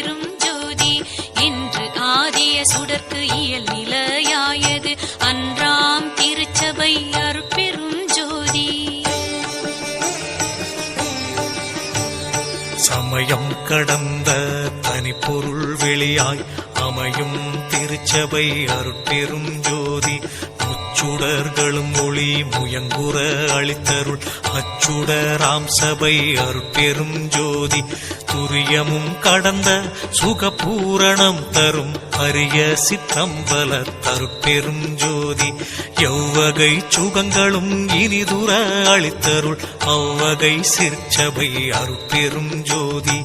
பெரும் ஜோதி. என்று ஆதிய சுடர்க்கு இயல் நிலையாயது. அன்றாம் திருச்சபை அருட்பெரும் ஜோதி. சமயம் கடந்த தனிப்பொருள் வெளியாய் அமையும் திருச்சபை அருட்பெரும் ஜோதி. அச்சுடர்களும் ஒளி முயங்குற அளித்தருள் அச்சுடராம் சபை அருட்பெரும் ஜோதி. துரியமும் கடந்த சுகபூரணம் தரும். அரிய சித்தம்பல தருப்பெரும் ஜோதி. எவ்வகை சுகங்களும் இனிதுர அளித்தருள் அவ்வகை சிற்சபை அருட்பெரும் ஜோதி.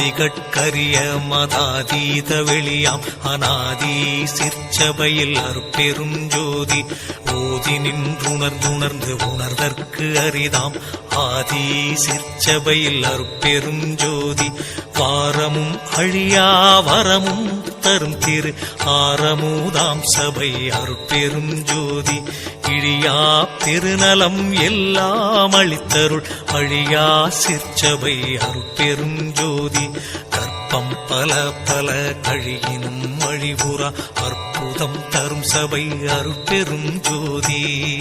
ஆதிகட்கரிய மதாதீத வெளியாம். அநாதி சிற்சபையில் அருப்பெரும் ஜோதி. ஓதி நின்றுணர்ந்துணர்ந்து உணர்தற்கு அரிதாம். ஆதி சிற்சபையில் அருப்பெரும் ஜோதி. பாரமும் அழியா வரமும் தரும் திரு ஆரமூதாம் சபை அருட்பெரும் ஜோதி. இழியா பெருநலம் எல்லாம் அளித்தருள் அழியா சிற்சபை அருட்பெரும் ஜோதி. கற்பம் பல பல கழியினும் அழிவுறா அற்புதம் தரும் சபை அருட்பெரும் ஜோதி.